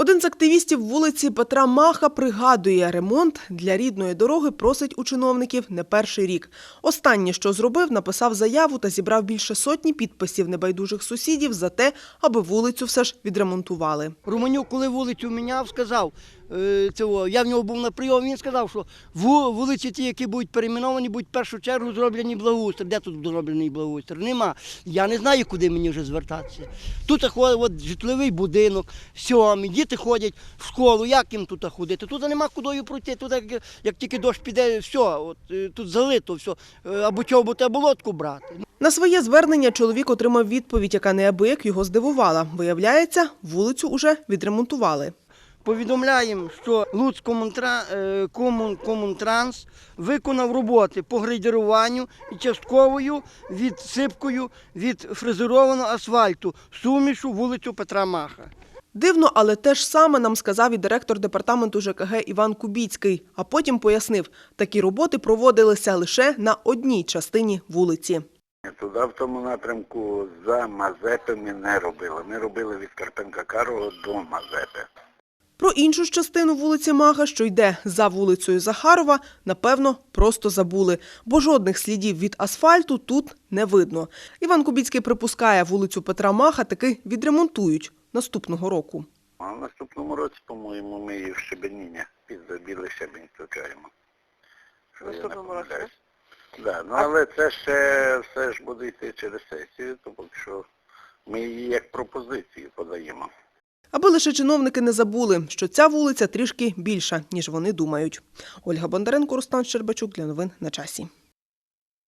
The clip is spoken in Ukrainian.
Один з активістів вулиці Петра Маха пригадує, ремонт для рідної дороги просить у чиновників не перший рік. Останнє, що зробив, написав заяву та зібрав більше сотні підписів небайдужих сусідів за те, аби вулицю все ж відремонтували. Руманюк, коли вулицю міняв, сказав, цього, я в нього був на прийомі, він сказав, що вулиці ті, які будуть перейменовані, будуть в першу чергу зроблені благоустрій. Де тут зроблений благоустрій? Нема. Я не знаю, куди мені вже звертатися. Тут от, житловий будинок, сьомий, діти ходять в школу, як їм тут ходити? Тут нема кудою пройти, тут як, як тільки дощ піде, все, от, е, тут залито, все, Е, або чоботи, або лодку брати. На своє звернення чоловік отримав відповідь, яка неабияк його здивувала. Виявляється, вулицю уже відремонтували. Повідомляємо, що Луцькомунтра- е, Комунтранс виконав роботи по грейдеруванню і частковою відсипкою від фрезерованого асфальту сумішу вулицю Петра Маха. Дивно, але те ж саме нам сказав і директор департаменту ЖКГ Іван Кубіцький, а потім пояснив, такі роботи проводилися лише на одній частині вулиці. Туди в тому напрямку за Мазепи ми не робили. Ми робили від Карпенка Карого до Мазепи. Про іншу частину вулиці Мага, що йде за вулицею Захарова, напевно, просто забули, бо жодних слідів від асфальту тут не видно. Іван Кубіцький припускає, вулицю Петра Маха таки відремонтують наступного року. А в наступному році, по-моєму, ми її в щебеніння під білий щебень включаємо. Наступному році. Да, ну але це ще все ж буде йти через сесію, то поки що ми її як пропозицію подаємо. Аби лише чиновники не забули, що ця вулиця трішки більша, ніж вони думають. Ольга Бондаренко, Рустан Щербачук для новин на часі.